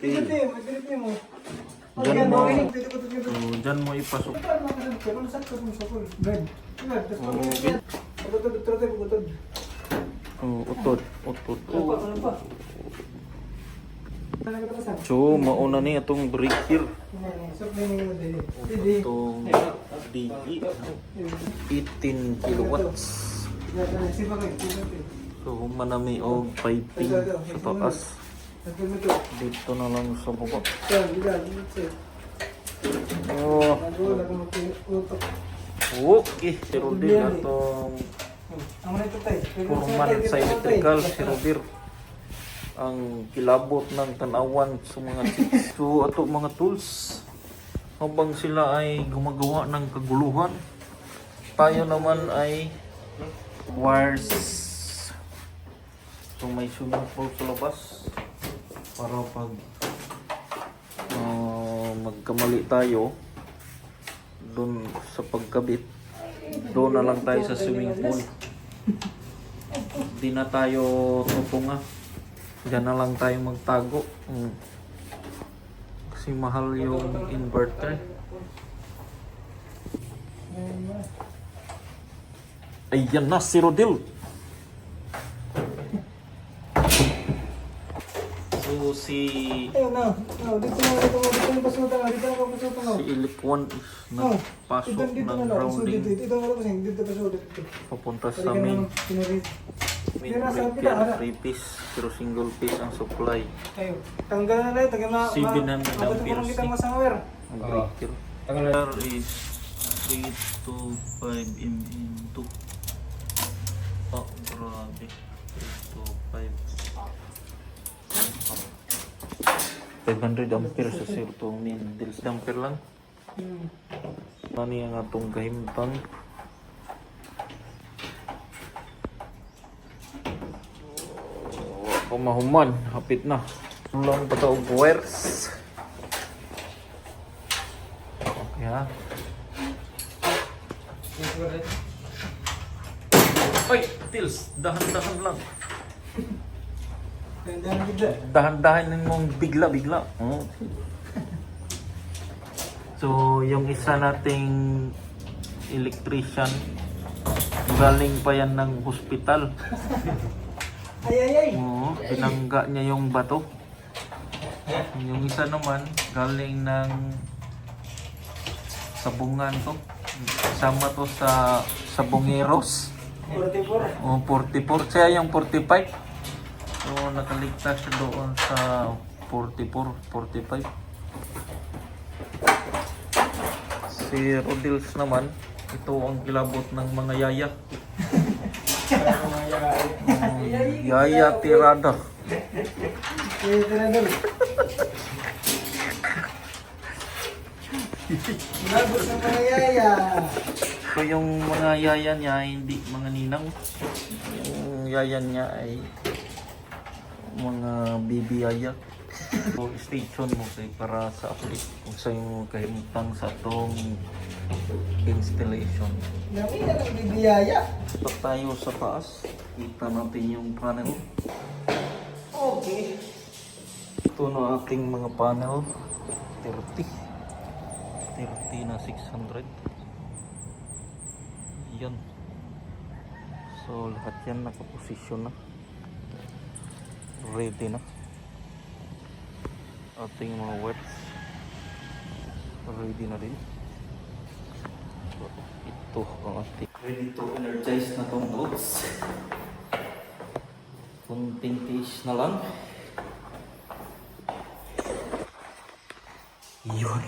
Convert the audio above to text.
Mo. Diyan mo. So, ko. dyan mo ipasok. Pagutod, utod, utod, utod. Oh, utod, utod. Ano Oh. ano? Ano? So, mauna ni itong break here. So, may mga dili. Dili. Itong DE. 18 kilowatts. So, manami o piping sa taas. Dito na lang sa baba. Oh, okay. Si Rodil atong tayo. foreman sa electrical, si Robir. Ang kilabot ng tanawan sa mga. So, ato mga tools. Habang sila ay gumagawa ng kaguluhan, tayo naman ay wires. So, may swimming pool sa labas para pag ah, magkamali tayo doon sa pagkabit doon na lang tayo sa swimming pool. Di na tayo tutunga. Diyan na lang tayo magtago. Mm. kasi mahal yung inverter. Ayan na si Rodil so si Ayun na. No, dito na, dito na, dito na pasuta nga. Dito na pasuta nga. si Ilikwan is No, nagpasok dito, dito ng na lang. So, grounding dito, dito na lang. Dito pasuta. Dito. papunta Pwede sa ka main naman pinarit. main Yan, nasa breaker kapila, 3 piece pero single piece ang supply Kayo. Tanggal na lang. Taga ma... 700 Mabot ang mo lang kita piercing. masawer. ang breaker There is 3 to 5 mm 2 oh grabe 3 to 5 500 ampere sa sir itong main dils ampere lang Hmm. Ano yung atong kahimtang? Pumahuman, hapit na. Lang pa ito wires. Okay ha. Ay, Tils, dahan-dahan lang. Ganda na bigla. Dahan-dahan mong bigla-bigla. Oh. So, yung isa nating electrician, galing pa yan ng hospital. Ay, ay, ay. Oo, pinangga niya yung bato. Yung isa naman, galing ng sabungan to. Sama to sa sabongeros. 44. O 44. Siya yung 45. So, nakaligtas siya doon sa 44, 45. Si Rodils naman, ito ang kilabot ng mga yaya. Mm, yaya tirada. Eh, tinadal. Nabos ng mga yaya. So yung mga yaya niya hindi mga ninang. Yung yaya niya ay mga bibi yaya. So station mo kay para sa update kung sa yung kahimtang sa atong installation. Dami na ng bibiyaya. Stop tayo sa taas. Kita natin yung panel. Okay. Ito na ating mga panel. 30. 30 na 600. Yan. So lahat yan nakaposisyon na. Ready na. Ating mga webs. Ready na din. So, ito ang ating ready to energize na tong nodes. Kunting tiis na lang. Yun.